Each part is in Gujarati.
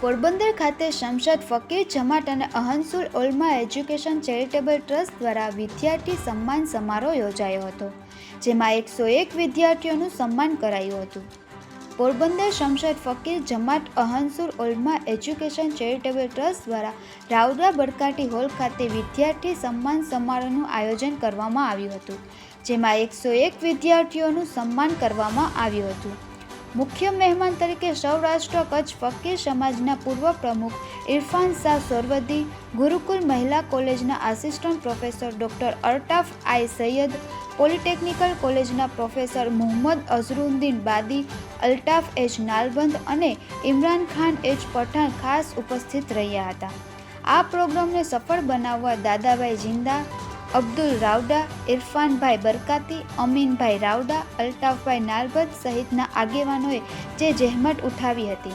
પોરબંદર ખાતે શમશાદ ફકીર જમાટ અને અહંસુલ ઓલમા એજ્યુકેશન ચેરિટેબલ ટ્રસ્ટ દ્વારા વિદ્યાર્થી સન્માન સમારોહ યોજાયો હતો, જેમાં એકસો એક વિદ્યાર્થીઓનું સન્માન કરાયું હતું. પોરબંદર શમશાદ ફકીર જમાટ અહંસુર ઓલમા એજ્યુકેશન ચેરિટેબલ ટ્રસ્ટ દ્વારા રાવદા બડકાટી હોલ ખાતે વિદ્યાર્થી સન્માન સમારોહનું આયોજન કરવામાં આવ્યું હતું, જેમાં એકસો એક વિદ્યાર્થીઓનું સન્માન કરવામાં આવ્યું હતું. મુખ્ય મહેમાન તરીકે સૌરાષ્ટ્ર કચ્છ ફકીર સમાજના પૂર્વ પ્રમુખ ઇરફાન શાહ સોરવદી, ગુરુકુલ મહિલા કોલેજના assistant professor doctor Altaf I Sayed, polytechnical કોલેજના પ્રોફેસર મોહમ્મદ અઝરુદ્દીન બાદી, અલ્તાફ એચ નાલબંધ અને ઇમરાન ખાન એચ પઠાણ ખાસ ઉપસ્થિત રહ્યા હતા. આ પ્રોગ્રામને સફળ બનાવવા દાદાભાઈ જિંદા અબ્દુલ રાવડા ઇરફાનભાઈ બરકાતી, અમીનભાઈ રાવડા અલ્તાફભાઈ નાલબત સહિતના આગેવાનોએ જે જહેમત ઉઠાવી હતી.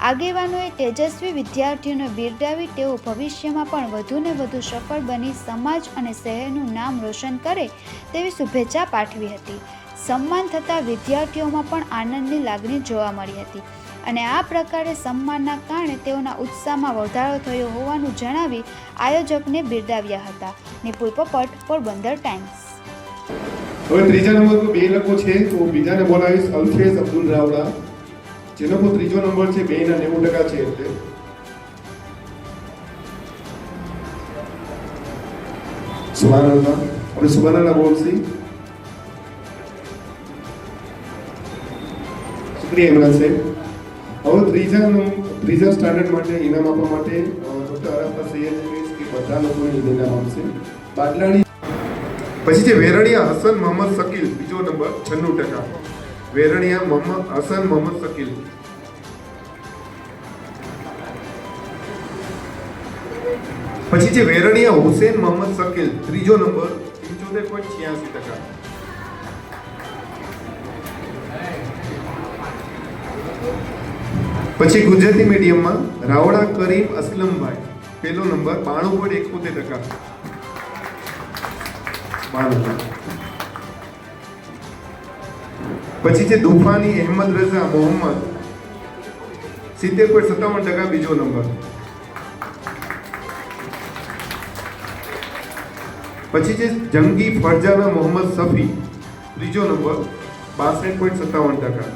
આગેવાનોએ તેજસ્વી વિદ્યાર્થીઓને બિરદાવી તેઓ ભવિષ્યમાં પણ વધુને વધુ સફળ બની સમાજ અને શહેરનું નામ રોશન કરે તેવી શુભેચ્છા પાઠવી હતી. સન્માન થતાં વિદ્યાર્થીઓમાં પણ આનંદની લાગણી જોવા મળી હતી. અને આ પ્રકારે સન્માનના કારણે તેઓના ઉત્સાહમાં વધારો થયો હોવાનું જણાવી આયોજકને બિરદાવ્યા હતા. નિપુલ પોપટ, પોરબંદર ટાઈમ્સ. હવે ત્રીજા નંબર બે લોકો છે, તો બીજાને બોલાવીશ અલ્ફેઝ અબ્દુલ રાવડા જેનો પણ ત્રીજો નંબર છે, બે ના નેવું ટકા છે એટલે. સુબાનલ્લા આપણે સુબાનલ્લા બોલશી શુક્રિયા ઇમરાન સાહેબ. હવે ત્રીજા ત્રીજા સ્ટાન્ડર્ડ માટે ઇનામ આપવા માટે ડોક્ટર અરફા સૈયદ કે બધા લોકોને ઇનામ આપશે. પાટલાણી પછી છે વેરણિયા હસન મોહમ્મદ શકીલ, બીજો નંબર છન્નું ટકા. વેરણિયા મોહમ્મદ હસન મોહમ્મદ શકીલ. પછી છે વેરણિયા હુસેન મોહમ્મદ શકીલ, ત્રીજો નંબર પંચોતેર પોઈન્ટ છ્યાસી ટકા. પછી ગુજરાતી મીડિયમમાં રાવડા કરીમ અસલમભાઈ. પહેલો નંબર બાણું પોઈન્ટ એકોતેર ટકા. પછી છે દુફાની અહેમદ રઝા મોહમ્મદ. સિત્તેર પોઈન્ટ સત્તાવન ટકા બીજો નંબર. પછી છે જંગી ફરજાના મોહમ્મદ સફી. ત્રીજો નંબર, બાસઠ પોઈન્ટ સત્તાવન ટકા.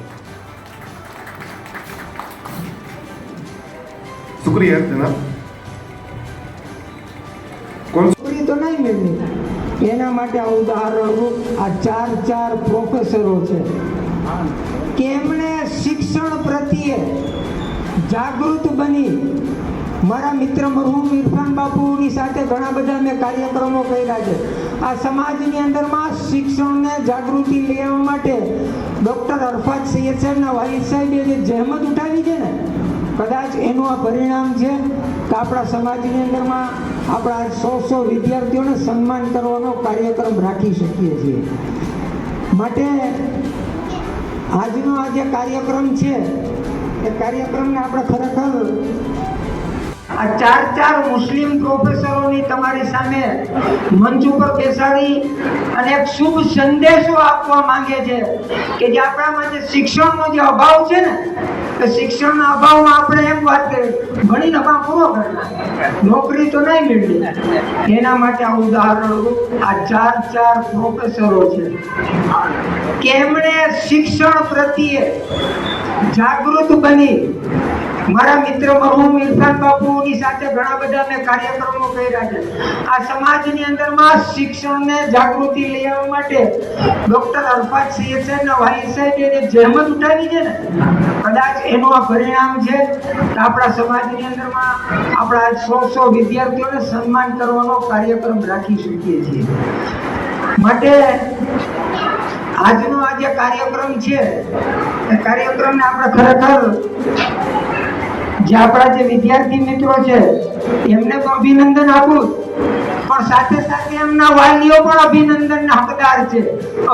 શુક્રિયા જનાબ કોણ તો નહીં મેળવી એના માટે આ ઉદાહરણ આ ચાર ચાર પ્રોફેસરો છે કે શિક્ષણ પ્રત્યે જાગૃત બની મારા મિત્ર મરહુમ ઇરફાન બાપુની સાથે ઘણા બધા મેં કાર્યક્રમો કર્યા છે। આ સમાજની અંદરમાં શિક્ષણને જાગૃતિ લેવા માટે ડૉક્ટર અરફાત સૈયદ સાહેબના વાલિદ સાહેબે જે જહેમત ઉઠાવી છે ને કદાચ એનું આ પરિણામ છે કે આપણા સમાજની અંદરમાં આપણા સો સો વિદ્યાર્થીઓને સન્માન કરવાનો કાર્યક્રમ રાખી શકીએ છીએ. માટે આજનો આ જે કાર્યક્રમ છે, એ કાર્યક્રમને આપણે ખરેખર આ ચાર ચાર મુસ્લિમ પ્રોફેસરોની તમારી સામે મંચ ઉપર બેસાડી અને એક શુભ સંદેશો આપવા માંગે છે કે જે આપણામાં જે શિક્ષણનો જે અભાવ છે ને શિક્ષણના અભાવમાં આપણે એમ વાત કરી ભણીને અભાવ પૂરો કરનાર નોકરી તો નહીં મેળવી. એના માટે આ ઉદાહરણ આ ચાર ચાર પ્રોફેસરો છે. કે એમણે શિક્ષણ પ્રત્યે જાગૃત બની? મારા મિત્ર મરહુમ ઇરફાન બાપુની સાથે ઘણા બધા મેં કાર્યક્રમો કર્યા છે. આ સમાજની અંદરમાં શિક્ષણને જાગૃતિ લેવા માટે ડોક્ટર અરફાત સૈયદ સાહેબના વાલિદ સાહેબે એને જહેમત ઉઠાવી છે ને, કદાચ એનું આ પરિણામ છે આપણા સમાજની અંદરમાં આપણા સો સો વિદ્યાર્થીઓને સન્માન કરવાનો કાર્યક્રમ રાખી શકીએ છીએ. માટે આજનો આ જે કાર્યક્રમ છે, એ કાર્યક્રમને આપણે ખરેખર જે આપણા જે વિદ્યાર્થી મિત્રો છે, એમને તો અભિનંદન આપું પણ સાથે સાથે એમના વાલીઓ પણ અભિનંદનના હકદાર છે.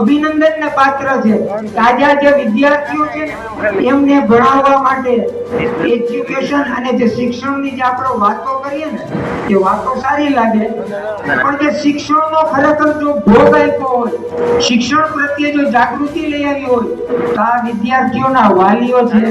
અભિનંદનને પાત્ર છે. તાજા જે વિદ્યાર્થીઓ છે એમને ભણાવવા માટે એજ્યુકેશન અને જે શિક્ષણની જે આપણે વાતો કરીએ ને, એ વાતો સારી લાગે. પણ જે શિક્ષણનો ખરેખર જો ભોગ આપ્યો હોય, શિક્ષણ પ્રત્યે જો જાગૃતિ લઈ આવી હોય, તો આ વિદ્યાર્થીઓના વાલીઓ છે